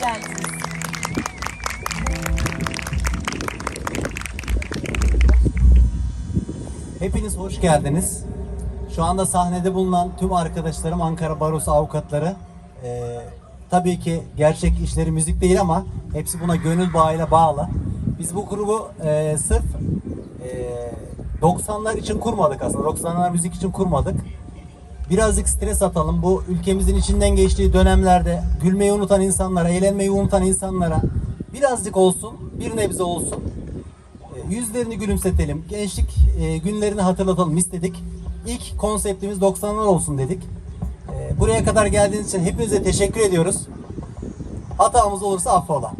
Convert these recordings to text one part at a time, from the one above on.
geldiniz. Hepiniz hoş geldiniz. Şu anda sahnede bulunan tüm arkadaşlarım Ankara Barosu avukatları. Ee, tabii ki gerçek işleri müzik değil ama hepsi buna gönül bağıyla bağlı. Biz bu grubu e, sırf e, 90'lar için kurmadık aslında. 90'lar müzik için kurmadık. Birazcık stres atalım. Bu ülkemizin içinden geçtiği dönemlerde gülmeyi unutan insanlara, eğlenmeyi unutan insanlara birazcık olsun, bir nebze olsun e, yüzlerini gülümsetelim, gençlik e, günlerini hatırlatalım istedik. İlk konseptimiz 90'lar olsun dedik. E, Buraya kadar geldiğiniz için hepinize teşekkür ediyoruz. Hatamız olursa affola.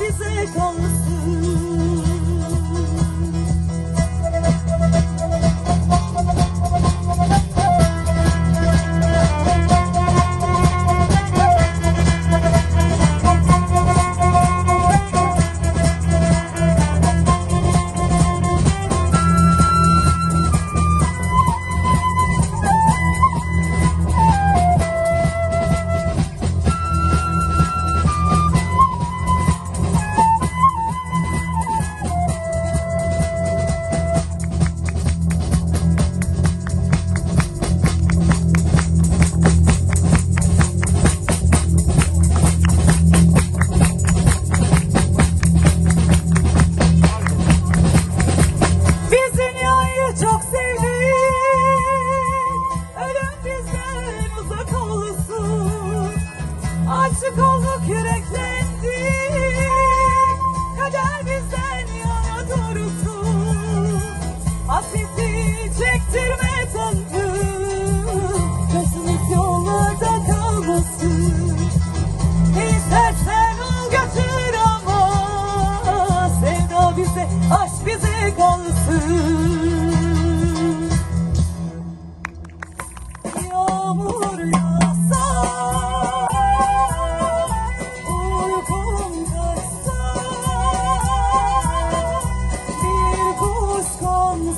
Bize, kalsın Olduk yüreklendik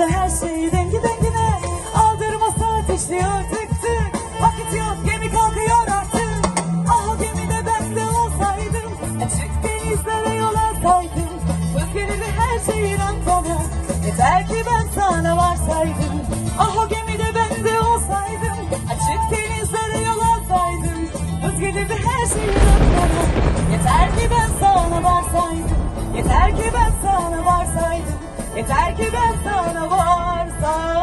Dünyada her şey dengi dengine Aldırmasa ateşliyor tık tık. Vakit yok gemi kalkıyor artık. Ah o gemide ben de olsaydım Açık denizlere yol alsaydım. Gelirdi her şeyin antonu Yeter ki ben sana varsaydım. Ah o gemide ben de olsaydım Açık denizlere yol alsaydım. Söz gelirdi her şeyin antonu Yeter ki ben sana varsaydım. Yeter ki ben sana varsaydım Yeter ki ben sana varsaydım